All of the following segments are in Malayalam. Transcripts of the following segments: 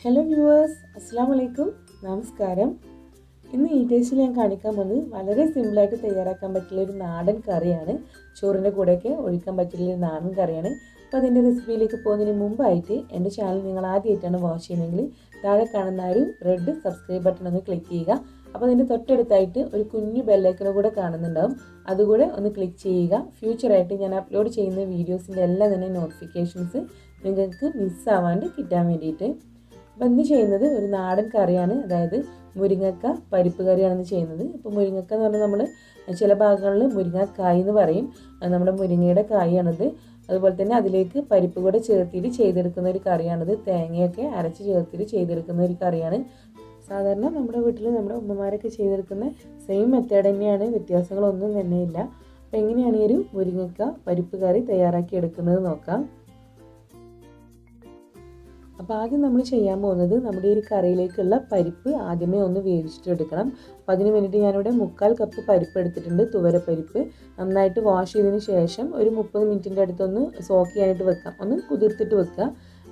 ഹലോ വ്യൂവേഴ്സ് അസ്സാം വലൈക്കും നമസ്കാരം ഇന്ന് ഈ ടേസ്റ്റിൽ ഞാൻ കാണിക്കാൻ പോകുന്നത് വളരെ സിമ്പിളായിട്ട് തയ്യാറാക്കാൻ പറ്റുന്ന ഒരു നാടൻ കറിയാണ്. ചോറിന്റെ കൂടെയൊക്കെ ഒഴിക്കാൻ പറ്റുന്ന ഒരു നാടൻ കറിയാണ്. അപ്പോൾ അതിന്റെ റെസിപ്പിയിലേക്ക് പോകുന്നതിന് മുമ്പായിട്ട് എന്റെ ചാനൽ നിങ്ങൾ ആദ്യമായിട്ടാണ് വാച്ച് ചെയ്യുന്നതെങ്കിൽ താഴെ കാണുന്ന ഒരു റെഡ് സബ്സ്ക്രൈബ് ബട്ടൺ ഒന്ന് ക്ലിക്ക് ചെയ്യുക. അപ്പോൾ അതിന്റെ തൊട്ടടുത്തായിട്ട് ഒരു കുഞ്ഞു ബെല്ലൈക്കണും കൂടെ കാണുന്നുണ്ടാവും. അതുകൂടെ ഒന്ന് ക്ലിക്ക് ചെയ്യുക. ഫ്യൂച്ചറായിട്ട് ഞാൻ അപ്ലോഡ് ചെയ്യുന്ന വീഡിയോസിന്റെ എല്ലാം തന്നെ നോട്ടിഫിക്കേഷൻസ് നിങ്ങൾക്ക് മിസ്സാവാണ്ട് കിട്ടാൻ വേണ്ടിയിട്ട്. അപ്പം ഇന്ന് ചെയ്യുന്നത് ഒരു നാടൻ കറിയാണ്. അതായത് മുരിങ്ങക്ക പരിപ്പ് കറിയാണ് ചെയ്യുന്നത്. ഇപ്പോൾ മുരിങ്ങക്ക എന്ന് പറഞ്ഞാൽ നമ്മൾ ചില ഭാഗങ്ങളിൽ മുരിങ്ങക്കായ എന്ന് പറയും. നമ്മുടെ മുരിങ്ങയുടെ കായാണിത്. അതുപോലെ തന്നെ അതിലേക്ക് പരിപ്പ് കൂടെ ചേർത്തിട്ട് ചെയ്തെടുക്കുന്ന ഒരു കറിയാണിത്. തേങ്ങയൊക്കെ അരച്ച് ചേർത്തിട്ട് ചെയ്തെടുക്കുന്ന ഒരു കറിയാണ്. സാധാരണ നമ്മുടെ വീട്ടിൽ നമ്മുടെ ഉമ്മമാരൊക്കെ ചെയ്തെടുക്കുന്ന സെയിം മെത്തേഡ് തന്നെയാണ്. വ്യത്യാസങ്ങളൊന്നും തന്നെയില്ല അപ്പോൾ എങ്ങനെയാണ് ഈ ഒരു മുരിങ്ങക്ക പരിപ്പ് കറി തയ്യാറാക്കി എടുക്കുന്നത് നോക്കാം. അപ്പോൾ ആദ്യം നമ്മൾ ചെയ്യാൻ പോകുന്നത് നമ്മുടെ ഒരു കറിയിലേക്കുള്ള പരിപ്പ് ആദ്യമേ ഒന്ന് വേവിച്ചിട്ട് എടുക്കണം അപ്പോൾ അതിന് വേണ്ടിയിട്ട് ഞാനിവിടെ മുക്കാൽ കപ്പ് പരിപ്പ് എടുത്തിട്ടുണ്ട് തുവരപ്പരിപ്പ്. നന്നായിട്ട് വാഷ് ചെയ്തതിന് ശേഷം ഒരു മുപ്പത് മിനിറ്റിന്റെ അടുത്തൊന്ന് സോക്ക് ചെയ്യാനായിട്ട് വെക്കാം. ഒന്ന് കുതിർത്തിട്ട് വെക്കുക.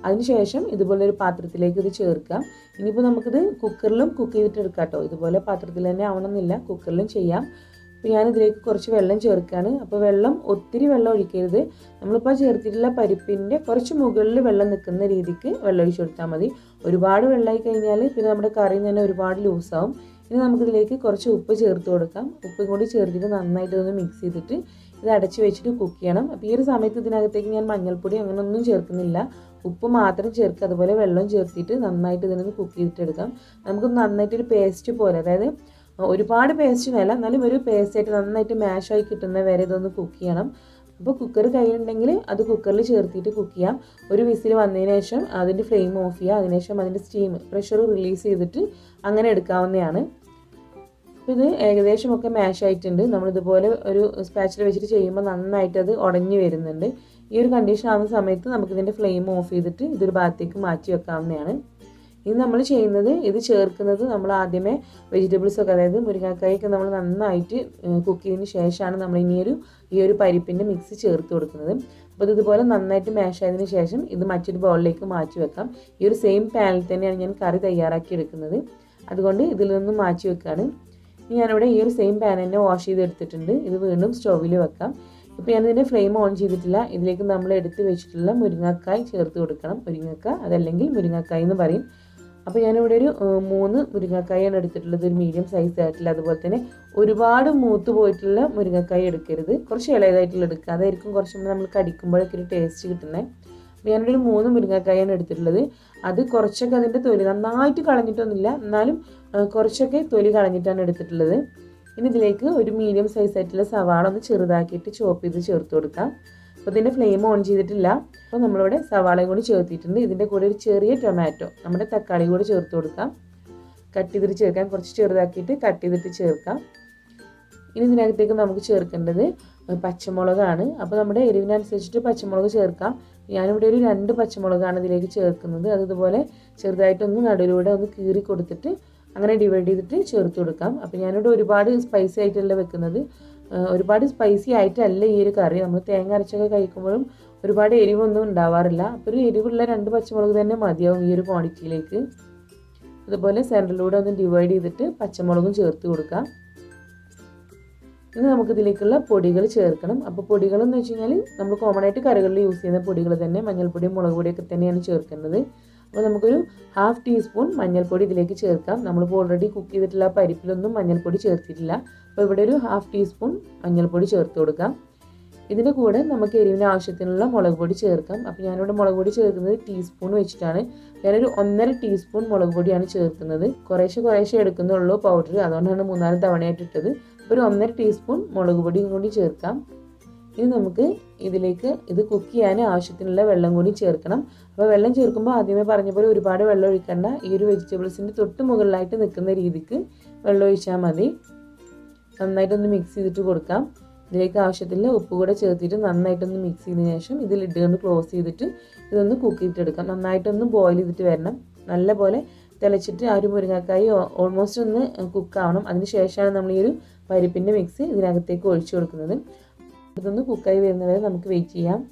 അതിനുശേഷം ഇതുപോലെ ഒരു പാത്രത്തിലേക്ക് ഇത് ചേർക്കാം ഇനിയിപ്പോൾ നമുക്കിത് കുക്കറിലും കുക്ക് ചെയ്തിട്ട് എടുക്കാം കേട്ടോ. ഇതുപോലെ പാത്രത്തിൽ തന്നെ ആവണമെന്നില്ല. കുക്കറിലും ചെയ്യാം. അപ്പോൾ ഞാനിതിലേക്ക് കുറച്ച് വെള്ളം ചേർക്കുകയാണ് അപ്പോൾ വെള്ളം ഒത്തിരി വെള്ളം ഒഴിക്കരുത്. നമ്മളിപ്പോൾ ചേർത്തിട്ടുള്ള പരിപ്പിന്റെ കുറച്ച് മുകളിൽ വെള്ളം നിൽക്കുന്ന രീതിക്ക് വെള്ളം ഒഴിച്ചു കൊടുത്താൽ മതി. ഒരുപാട് വെള്ളമായി കഴിഞ്ഞാൽ പിന്നെ നമ്മുടെ കറി തന്നെ ഒരുപാട് ലൂസാവും ഇനി നമുക്കിതിലേക്ക് കുറച്ച് ഉപ്പ് ചേർത്ത് കൊടുക്കാം. ഉപ്പും കൂടി ചേർത്തിട്ട് നന്നായിട്ട് ഒന്ന് മിക്സ് ചെയ്തിട്ട് ഇത് അടച്ച് വെച്ചിട്ട് കുക്ക് ചെയ്യണം. അപ്പോൾ ഈ ഒരു സമയത്ത് ഇതിനകത്തേക്ക് ഞാൻ മഞ്ഞൾപ്പൊടി അങ്ങനെ ഒന്നും ചേർക്കുന്നില്ല. ഉപ്പ് മാത്രം ചേർക്കുക. അതുപോലെ വെള്ളം ചേർത്തിട്ട് നന്നായിട്ട് ഇതിനൊന്ന് കുക്ക് ചെയ്തിട്ടെടുക്കാം. നമുക്ക് നന്നായിട്ടൊരു പേസ്റ്റ് പോലെ. അതായത് ഒരുപാട് പേസ്റ്റ് വേല എന്നാലും ഒരു പേസ്റ്റായിട്ട് നന്നായിട്ട് മാഷായി കിട്ടുന്ന വരെ ഇതൊന്ന് കുക്ക് ചെയ്യണം. അപ്പോൾ കുക്കർ കയ്യിലുണ്ടെങ്കിൽ അത് കുക്കറിൽ ചേർത്തിട്ട് കുക്ക് ചെയ്യാം. ഒരു വിസിൽ വന്നതിന് ശേഷം അതിന്റെ ഫ്ലെയിം ഓഫ് ചെയ്യുക. അതിനുശേഷം അതിന്റെ സ്റ്റീം പ്രഷർ റിലീസ് ചെയ്തിട്ട് അങ്ങനെ എടുക്കാവുന്നതാണ്. അപ്പോൾ ഇത് ഏകദേശമൊക്കെ മാഷായിട്ടുണ്ട് നമ്മളിതുപോലെ ഒരു സ്പാച്ചിൽ വെച്ചിട്ട് ചെയ്യുമ്പോൾ നന്നായിട്ട് അത് ഉടഞ്ഞു വരുന്നുണ്ട്. ഈ ഒരു കണ്ടീഷൻ ആവുന്ന സമയത്ത് നമുക്കിതിന്റെ ഫ്ലെയിം ഓഫ് ചെയ്തിട്ട് ഇതൊരു ഭാഗത്തേക്ക് മാറ്റി വെക്കാവുന്നതാണ്. ഇത് നമ്മൾ ചെയ്യുന്നത് ഇത് ചേർക്കുന്നത് നമ്മൾ ആദ്യമേ വെജിറ്റബിൾസ് ഒക്കെ അതായത് മുരിങ്ങക്കായൊക്കെ നമ്മൾ നന്നായിട്ട് കുക്ക് ചെയ്തതിന് ശേഷമാണ് നമ്മൾ ഇനിയൊരു ഈ ഒരു പരിപ്പിന്റെ മിക്സ് ചേർത്ത് കൊടുക്കുന്നത്. അപ്പോൾ ഇതുപോലെ നന്നായിട്ട് മാഷ് ആയതിന് ശേഷം ഇത് മറ്റൊരു ബൗളിലേക്ക് മാറ്റി വെക്കാം. ഈ ഒരു സെയിം പാനിൽ തന്നെയാണ് ഞാൻ കറി തയ്യാറാക്കി എടുക്കുന്നത്. അതുകൊണ്ട് ഇതിൽ നിന്നും മാറ്റി വെക്കുകയാണ് ഇനി ഞാനിവിടെ ഈ ഒരു സെയിം പാൻ തന്നെ വാഷ് ചെയ്തെടുത്തിട്ടുണ്ട്. ഇത് വീണ്ടും സ്റ്റൗവിൽ വെക്കാം. ഇപ്പോൾ ഞാനിതിന്റെ ഫ്ലെയിം ഓൺ ചെയ്തിട്ടില്ല. ഇതിലേക്ക് നമ്മൾ എടുത്ത് വെച്ചിട്ടുള്ള മുരിങ്ങക്കായ് ചേർത്ത് കൊടുക്കണം. മുരിങ്ങക്ക അതല്ലെങ്കിൽ മുരിങ്ങക്കായ് എന്ന് പറയും. അപ്പോൾ ഞാനിവിടെ ഒരു മൂന്ന് മുരിങ്ങക്കായാണ് എടുത്തിട്ടുള്ളത്. ഒരു മീഡിയം സൈസ് ആയിട്ടുള്ള അതുപോലെ തന്നെ ഒരുപാട് മൂത്ത് പോയിട്ടുള്ള മുരിങ്ങക്കായ എടുക്കരുത്. കുറച്ച് ഇളയതായിട്ടുള്ള എടുക്കുക. അതായിരിക്കും കുറച്ചും നമ്മൾ കടിക്കുമ്പോഴൊക്കെ ഒരു ടേസ്റ്റ് കിട്ടുന്നത് ഒരു മൂന്ന് മുരിങ്ങക്കായാണ് എടുത്തിട്ടുള്ളത്. അത് കുറച്ചൊക്കെ അതിന്റെ തൊലി നന്നായിട്ട് കളഞ്ഞിട്ടൊന്നുമില്ല. എന്നാലും കുറച്ചൊക്കെ തൊലി കളഞ്ഞിട്ടാണ് എടുത്തിട്ടുള്ളത്. ഇനി ഇതിലേക്ക് ഒരു മീഡിയം സൈസ് ആയിട്ടുള്ള സവാള ഒന്ന് ചെറുതാക്കിയിട്ട് ചോപ്പ് ചെയ്ത് ചേർത്ത് കൊടുക്കാം. അപ്പോൾ ഇതിന്റെ ഫ്ലെയിം ഓൺ ചെയ്തിട്ടില്ല. അപ്പോൾ നമ്മളിവിടെ സവാളയും കൂടി ചേർത്തിട്ടുണ്ട്. ഇതിന്റെ കൂടെ ഒരു ചെറിയ ടൊമാറ്റോ നമ്മുടെ തക്കാളി കൂടി ചേർത്ത് കൊടുക്കാം. കട്ട് ചെയ്തിട്ട് ചേർക്കാം. കുറച്ച് ചെറുതാക്കിയിട്ട് കട്ട് ചെയ്തിട്ട് ചേർക്കാം. ഇനി ഇതിനകത്തേക്ക് നമുക്ക് ചേർക്കേണ്ടത് പച്ചമുളകാണ്. അപ്പോൾ നമ്മുടെ എരിവിനനുസരിച്ചിട്ട് പച്ചമുളക് ചേർക്കാം. ഞാനിവിടെ ഒരു രണ്ട് പച്ചമുളകാണ് ഇതിലേക്ക് ചേർക്കുന്നത്. അത് ഇതുപോലെ ചെറുതായിട്ടൊന്ന് നടുവിലൂടെ ഒന്ന് കീറി കൊടുത്തിട്ട് അങ്ങനെ ഡിവൈഡ് ചെയ്തിട്ട് ചേർത്ത് കൊടുക്കാം. അപ്പോൾ ഞാനിവിടെ ഒരുപാട് സ്പൈസി ആയിട്ടല്ല വെക്കുന്നത്. ഒരുപാട് സ്പൈസി ആയിട്ടല്ല ഈ ഒരു കറി. നമ്മൾ തേങ്ങ അരച്ചൊക്കെ കഴിക്കുമ്പോഴും ഒരുപാട് എരിവൊന്നും ഉണ്ടാവാറില്ല. അപ്പോൾ ഒരു എരിവുള്ള രണ്ട് പച്ചമുളക് തന്നെ മതിയാവും ഈ ഒരു ക്വാണ്ടിറ്റിയിലേക്ക് അതുപോലെ സെന്ററിലൂടെ ഒന്ന് ഡിവൈഡ് ചെയ്തിട്ട് പച്ചമുളകും ചേർത്ത് കൊടുക്കാം. ഇനി നമുക്കിതിലേക്കുള്ള പൊടികൾ ചേർക്കണം. അപ്പോൾ പൊടികളെന്ന് വെച്ച് കഴിഞ്ഞാൽ നമ്മൾ കോമൺ ആയിട്ട് കറികളിൽ യൂസ് ചെയ്യുന്ന പൊടികൾ തന്നെ മഞ്ഞൾപ്പൊടിയും മുളക് പൊടിയൊക്കെ തന്നെയാണ് ചേർക്കേണ്ടത് അപ്പോൾ നമുക്കൊരു ഹാഫ് ടീസ്പൂൺ മഞ്ഞൾപ്പൊടി ഇതിലേക്ക് ചേർക്കാം. നമ്മളിപ്പോൾ ഓൾറെഡി കുക്ക് ചെയ്തിട്ടുള്ള പരിപ്പിലൊന്നും മഞ്ഞൾപ്പൊടി ചേർത്തിട്ടില്ല. അപ്പോൾ ഇവിടെ ഒരു ഹാഫ് ടീസ്പൂൺ മഞ്ഞൾപ്പൊടി ചേർത്ത് കൊടുക്കാം. ഇതിന്റെ കൂടെ നമുക്ക് എരിവിന് ആവശ്യത്തിനുള്ള മുളക് പൊടി ചേർക്കാം. അപ്പോൾ ഞാനിവിടെ മുളക് പൊടി ചേർക്കുന്നത് ടീസ്പൂൺ വെച്ചിട്ടാണ്. ഞാനൊരു ഒന്നര ടീസ്പൂൺ മുളക് പൊടിയാണ് ചേർക്കുന്നത്. കുറേശ്ശെ കുറേശ്ശെ എടുക്കുന്നുള്ളൂ പൗഡർ അതുകൊണ്ടാണ് മൂന്നാൽ തവണയായിട്ട് ഇട്ടത്. ഒരു ഒന്നര ടീസ്പൂൺ മുളക് പൊടിയും കൂടി ചേർക്കാം. ഇനി നമുക്ക് ഇതിലേക്ക് ഇത് കുക്ക് ചെയ്യാൻ ആവശ്യത്തിനുള്ള വെള്ളം കൂടി ചേർക്കണം. അപ്പോൾ വെള്ളം ചേർക്കുമ്പോൾ ആദ്യമേ പറഞ്ഞ പോലെ ഒരുപാട് വെള്ളം ഒഴിക്കണ്ട. ഈ ഒരു വെജിറ്റബിൾസിന്റെ തൊട്ട് മുകളിലായിട്ട് നിൽക്കുന്ന രീതിക്ക് വെള്ളം ഒഴിച്ചാൽ മതി. നന്നായിട്ടൊന്ന് മിക്സ് ചെയ്തിട്ട് കൊടുക്കാം. ഇതിലേക്ക് ആവശ്യത്തിന് ഉപ്പ് കൂടെ ചേർത്തിട്ട് നന്നായിട്ടൊന്ന് മിക്സ് ചെയ്തതിന് ശേഷം ഇത് ലിഡ് കൊണ്ട് ക്ലോസ് ചെയ്തിട്ട് ഇതൊന്ന് കുക്ക് ചെയ്തിട്ടെടുക്കാം നന്നായിട്ടൊന്ന് ബോയിൽ ചെയ്തിട്ട് വരണം. നല്ല പോലെ തിളച്ചിട്ട് ആ ഒരു മുരിങ്ങക്കായി ഓൾമോസ്റ്റ് ഒന്ന് കുക്കാവണം അതിന് ശേഷമാണ് നമ്മൾ ഈ ഒരു പരിപ്പിന്റെ മിക്സ് ഇതിനകത്തേക്ക് ഒഴിച്ചു കൊടുക്കുന്നത്. ഇതൊന്ന് കുക്കായി വരുന്നവരെ നമുക്ക് വെയിറ്റ് ചെയ്യാം.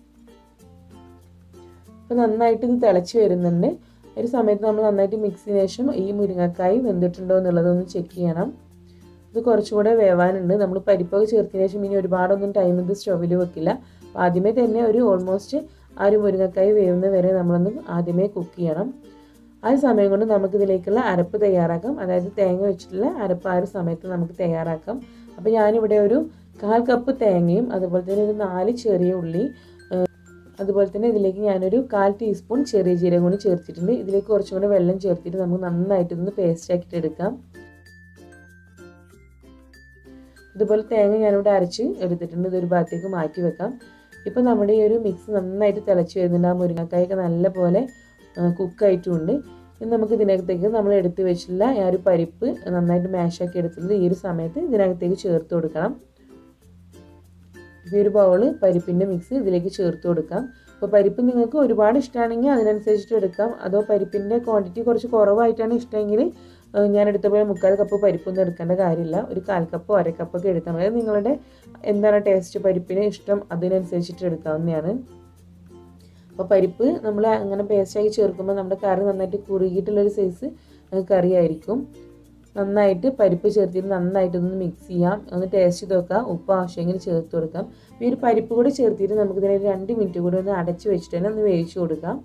അപ്പോൾ നന്നായിട്ട് ഇത് തിളച്ച് വരുന്നുണ്ട്. ഒരു സമയത്ത് നമ്മൾ നന്നായിട്ട് മിക്സിന് ശേഷം ഈ മുരിങ്ങക്കായ് വെന്തിട്ടുണ്ടോ എന്നുള്ളതൊന്ന് ചെക്ക് ചെയ്യണം. ഇത് കുറച്ചുകൂടെ വേവാനുണ്ട്. നമ്മൾ പരിപ്പൊക്കെ ചേർത്തതിന് ശേഷം ഇനി ഒരുപാടൊന്നും ടൈം ഇത് സ്റ്റവിൽ വെക്കില്ല. അപ്പോൾ ആദ്യമേ തന്നെ ഒരു ഓൾമോസ്റ്റ് ആ ഒരു മുരിങ്ങക്കായ് വേവുന്ന വരെ നമ്മളൊന്ന് ആദ്യമേ കുക്ക് ചെയ്യണം. ആ സമയം കൊണ്ട് നമുക്കിതിലേക്കുള്ള അരപ്പ് തയ്യാറാക്കാം. അതായത് തേങ്ങ വെച്ചിട്ടുള്ള അരപ്പ് ആ ഒരു സമയത്ത് നമുക്ക് തയ്യാറാക്കാം. അപ്പോൾ ഞാനിവിടെ ഒരു കാൽ കപ്പ് തേങ്ങയും അതുപോലെ തന്നെ ഒരു നാല് ചെറിയ ഉള്ളി അതുപോലെ തന്നെ ഇതിലേക്ക് ഞാനൊരു കാൽ ടീസ്പൂൺ ചെറിയ ജീരകം കൂടി ചേർത്തിട്ടുണ്ട്. ഇതിലേക്ക് കുറച്ചും കൂടെ വെള്ളം ചേർത്തിട്ട് നമുക്ക് നന്നായിട്ട് ഇതൊന്ന് പേസ്റ്റ് ആക്കിയിട്ട് എടുക്കാം. ഇതുപോലെ തേങ്ങ ഞാനിവിടെ അരച്ച് എടുത്തിട്ടുണ്ട്. ഇതൊരു ഭാഗത്തേക്ക് മാറ്റി വെക്കാം. ഇപ്പം നമ്മുടെ ഈ ഒരു മിക്സ് നന്നായിട്ട് തിളച്ച് വരുന്നുണ്ട്. ആ മുരിങ്ങക്കായൊക്കെ നല്ലപോലെ കുക്കായിട്ടുമുണ്ട് ഇനി നമുക്ക് ഇതിനകത്തേക്ക് നമ്മൾ എടുത്ത് വെച്ചിട്ടുള്ള ആ ഒരു പരിപ്പ് നന്നായിട്ട് മാഷാക്കി എടുത്തിട്ടുണ്ട്. ഈ ഒരു സമയത്ത് ഇതിനകത്തേക്ക് ചേർത്ത് കൊടുക്കണം. ഈ ഒരു ബൗൾ പരിപ്പിന്റെ മിക്സ് ഇതിലേക്ക് ചേർത്ത് കൊടുക്കാം. അപ്പോൾ പരിപ്പ് നിങ്ങൾക്ക് ഒരുപാട് ഇഷ്ടമാണെങ്കിൽ അതിനനുസരിച്ചിട്ട് എടുക്കാം. അതോ പരിപ്പിന്റെ ക്വാണ്ടിറ്റി കുറച്ച് കുറവായിട്ടാണ് ഇഷ്ടമെങ്കിൽ ഞാൻ എടുത്തപ്പോൾ മുക്കാൽ കപ്പ് പരിപ്പൊന്നും എടുക്കേണ്ട കാര്യമില്ല. ഒരു കാൽ കപ്പോ അര കപ്പൊക്കെ എടുക്കാം അതായത് നിങ്ങളുടെ എന്താണ് ടേസ്റ്റ് പരിപ്പിന് ഇഷ്ടം അതിനനുസരിച്ചിട്ട് എടുക്കാവുന്നതാണ്. അപ്പോൾ പരിപ്പ് നമ്മൾ അങ്ങനെ പേസ്റ്റാക്കി ചേർക്കുമ്പോൾ നമ്മുടെ കറി നന്നായിട്ട് കുറുകിയിട്ടുള്ളൊരു സൈസ് കറി ആയിരിക്കും നന്നായിട്ട് പരിപ്പ് ചേർത്തിട്ട് നന്നായിട്ട് ഒന്ന് മിക്സ് ചെയ്യാം. ഒന്ന് ടേസ്റ്റ് ചെയ്ത് നോക്കാം. ഉപ്പ് ആവശ്യമെങ്കിൽ ചേർത്ത് കൊടുക്കാം. ഈ ഒരു പരിപ്പ് കൂടി ചേർത്തിട്ട് നമുക്കിതിനെ രണ്ട് മിനിറ്റ് കൂടി ഒന്ന് അടച്ച് വെച്ചിട്ട് തന്നെ ഒന്ന് വേവിച്ച് കൊടുക്കാം.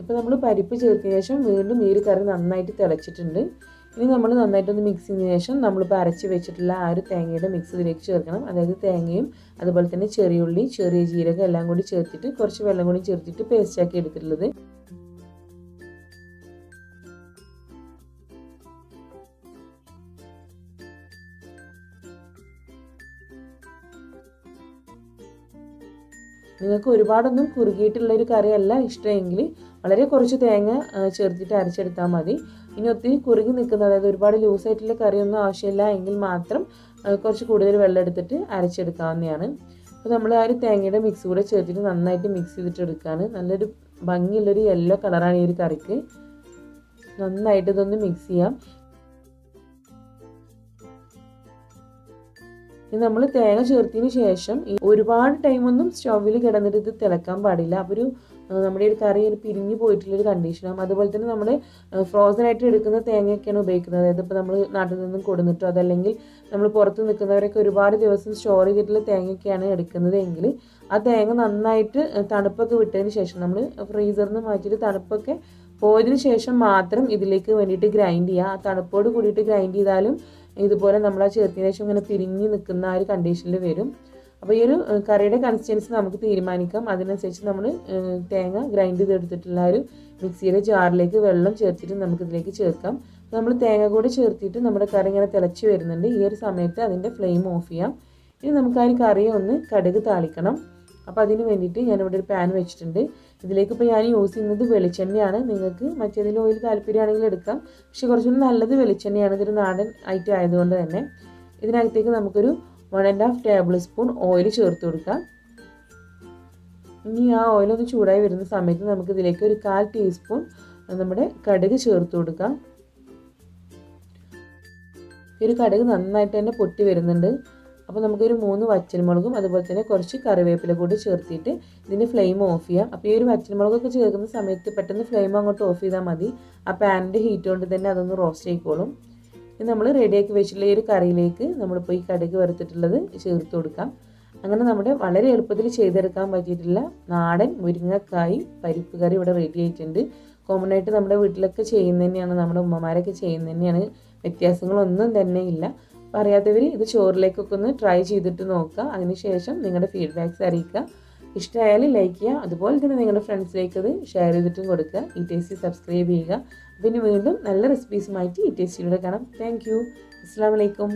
ഇപ്പോൾ നമ്മൾ പരിപ്പ് ചേർത്തതിന് ശേഷം വീണ്ടും ഈ കറി നന്നായിട്ട് തിളച്ചിട്ടുണ്ട്. ഇനി നമ്മൾ നന്നായിട്ടൊന്ന് മിക്സ് ചെയ്തതിന് ശേഷം നമ്മളിപ്പോൾ അരച്ച് വെച്ചിട്ടുള്ള ആ ഒരു തേങ്ങയുടെ മിക്സ് ഇതിലേക്ക് ചേർക്കണം. അതായത് തേങ്ങയും അതുപോലെ തന്നെ ചെറിയുള്ളി ചെറിയ ജീരകം എല്ലാം കൂടി ചേർത്തിട്ട് കുറച്ച് വെള്ളം കൂടി ചേർത്തിട്ട് പേസ്റ്റാക്കി എടുത്തിട്ടുള്ളത്. നിങ്ങൾക്ക് ഒരുപാടൊന്നും കുറുകിയിട്ടുള്ള ഒരു കറിയല്ല ഇഷ്ടമെങ്കിൽ വളരെ കുറച്ച് തേങ്ങ ചേർത്തിട്ട് അരച്ചെടുത്താൽ മതി. ഇനി ഒത്തിരി കുറുകി നിൽക്കുന്ന അതായത് ഒരുപാട് ലൂസായിട്ടുള്ള കറിയൊന്നും ആവശ്യമില്ല എങ്കിൽ മാത്രം കുറച്ച് കൂടുതൽ വെള്ളം എടുത്തിട്ട് അരച്ചെടുക്കാവുന്നതാണ്. അപ്പോൾ നമ്മൾ ആ ഒരു തേങ്ങയുടെ മിക്സ് കൂടെ ചേർത്തിട്ട് നന്നായിട്ട് മിക്സ് ചെയ്തിട്ട് എടുക്കുകയാണ് നല്ലൊരു ഭംഗിയുള്ളൊരു യെല്ലോ കളറാണ് ഈ ഒരു കറിക്ക്. നന്നായിട്ട് ഇതൊന്ന് മിക്സ് ചെയ്യാം. ഇനി നമ്മൾ തേങ്ങ ചേർത്തതിന് ശേഷം ഒരുപാട് ടൈമൊന്നും സ്റ്റൗവിൽ കിടന്നിട്ട് ഇത് തിളക്കാൻ പാടില്ല. അപ്പോൾ ഒരു നമ്മുടെ ഒരു കറി ഒരു പിരിഞ്ഞു പോയിട്ടുള്ളൊരു കണ്ടീഷനാകും അതുപോലെ തന്നെ നമ്മൾ ഫ്രോസൺ ആയിട്ട് എടുക്കുന്ന തേങ്ങയൊക്കെയാണ് ഉപയോഗിക്കുന്നത്. അതായത് ഇപ്പോൾ നമ്മൾ നാട്ടിൽ നിന്നും കൊടുന്നിട്ടോ അതല്ലെങ്കിൽ നമ്മൾ പുറത്ത് നിൽക്കുന്നവരൊക്കെ ഒരുപാട് ദിവസം സ്റ്റോർ ചെയ്തിട്ടുള്ള തേങ്ങയൊക്കെയാണ് എടുക്കുന്നത് എങ്കിൽ ആ തേങ്ങ നന്നായിട്ട് തണുപ്പൊക്കെ വിട്ടതിന് ശേഷം നമ്മൾ ഫ്രീസറിൽ നിന്ന് മാറ്റിയിട്ട് തണുപ്പൊക്കെ പോയതിന് ശേഷം മാത്രം ഇതിലേക്ക് വേണ്ടിയിട്ട് ഗ്രൈൻഡ് ചെയ്യുക ആ തണുപ്പോട് കൂടിയിട്ട് ഗ്രൈൻഡ് ചെയ്താലും ഇതുപോലെ നമ്മൾ ആ ചേർത്തതിന് ശേഷം ഇങ്ങനെ തിരിഞ്ഞ് നിൽക്കുന്ന ആ ഒരു കണ്ടീഷനിൽ വരും. അപ്പോൾ ഈ ഒരു കറിയുടെ കൺസിസ്റ്റൻസി നമുക്ക് തീരുമാനിക്കാം. അതിനനുസരിച്ച് നമ്മൾ തേങ്ങ ഗ്രൈൻഡ് ചെയ്തെടുത്തിട്ടുള്ള ഒരു മിക്സിയുടെ ജാറിലേക്ക് വെള്ളം ചേർത്തിട്ട് നമുക്ക് ഇതിലേക്ക് ചേർക്കാം നമ്മൾ തേങ്ങ കൂടി ചേർത്തിട്ട് നമ്മുടെ കറി ഇങ്ങനെ തിളച്ച് വരുന്നുണ്ട്. ഈ ഒരു സമയത്ത് അതിന്റെ ഫ്ലെയിം ഓഫ് ചെയ്യാം. ഇനി നമുക്ക് ആ ഒരു കറിയെ ഒന്ന് കടുക് താളിക്കണം. അപ്പോൾ അതിന് വേണ്ടിയിട്ട് ഞാനിവിടെ ഒരു പാൻ വെച്ചിട്ടുണ്ട്. ഇതിലേക്ക് ഇപ്പോൾ ഞാൻ യൂസ് ചെയ്യുന്നത് വെളിച്ചെണ്ണയാണ്. നിങ്ങൾക്ക് മറ്റേതെങ്കിലും ഓയിൽ താല്പര്യമാണെങ്കിൽ എടുക്കാം. പക്ഷെ കുറച്ചുകൂടി നല്ലത് വെളിച്ചെണ്ണയാണ്. ഇതൊരു നാടൻ ഐറ്റം ആയതുകൊണ്ട് തന്നെ. ഇതിനകത്തേക്ക് നമുക്കൊരു one and half tablespoon oil ചേർത്ത് കൊടുക്കാം. ഇനി ആ ഓയിലൊന്ന് ചൂടായി വരുന്ന സമയത്ത് നമുക്ക് ഇതിലേക്ക് ഒരു കാൽ ടീസ്പൂൺ നമ്മുടെ കടുക് ചേർത്ത് കൊടുക്കാം. ഈ ഒരു കടുക് നന്നായിട്ട് തന്നെ പൊട്ടി വരുന്നുണ്ട്. അപ്പോൾ നമുക്കൊരു മൂന്ന് വറ്റൽമുളകും അതുപോലെ തന്നെ കുറച്ച് കറിവേപ്പില കൂടി ചേർത്തിട്ട് ഇതിന് ഫ്ലെയിം ഓഫ് ചെയ്യാം. അപ്പോൾ ഈ ഒരു വറ്റൽമുളകൊക്കെ ചേർക്കുന്ന സമയത്ത് പെട്ടെന്ന് ഫ്ലെയിം അങ്ങോട്ട് ഓഫ് ചെയ്താൽ മതി. ആ പാനിന്റെ ഹീറ്റ് കൊണ്ട് തന്നെ അതൊന്ന് റോസ്റ്റ് ആയിക്കോളും. ഇത് നമ്മൾ റെഡിയാക്കി വെച്ചിട്ടുള്ള ഈ ഒരു കറിയിലേക്ക് നമ്മളിപ്പോൾ ഈ കടുക് വറുത്തിട്ടുള്ളത് ചേർത്ത് കൊടുക്കാം. അങ്ങനെ നമ്മുടെ വളരെ എളുപ്പത്തിൽ ചെയ്തെടുക്കാൻ പറ്റിയിട്ടുള്ള നാടൻ മുരിങ്ങക്കായ് പരിപ്പ് കറി ഇവിടെ റെഡി ആയിട്ടുണ്ട്. കോമൺ ആയിട്ട് നമ്മുടെ വീട്ടിലൊക്കെ ചെയ്യുന്ന തന്നെയാണ് നമ്മുടെ ഉമ്മമാരൊക്കെ ചെയ്യുന്ന തന്നെയാണ് വ്യത്യാസങ്ങളൊന്നും തന്നെ ഇല്ല. അറിയാത്തവർ ഇത് ചോറിലേക്കൊക്കെ ഒന്ന് ട്രൈ ചെയ്തിട്ട് നോക്കുക. അതിനുശേഷം നിങ്ങളുടെ ഫീഡ്ബാക്ക്സ് അറിയിക്കുക. ഇഷ്ടമായാൽ ലൈക്ക് ചെയ്യുക. അതുപോലെ തന്നെ നിങ്ങളുടെ ഫ്രണ്ട്സിലേക്ക് അത് ഷെയർ ചെയ്തിട്ടും കൊടുക്കുക. ഈ ടേസ്റ്റ് സബ്സ്ക്രൈബ് ചെയ്യുക. പിന്നെ വീണ്ടും നല്ല റെസിപ്പീസുമായിട്ട് ഈ ടേസ്റ്റിലൂടെ കാണാം. താങ്ക് യു അസ്സാം വലൈക്കും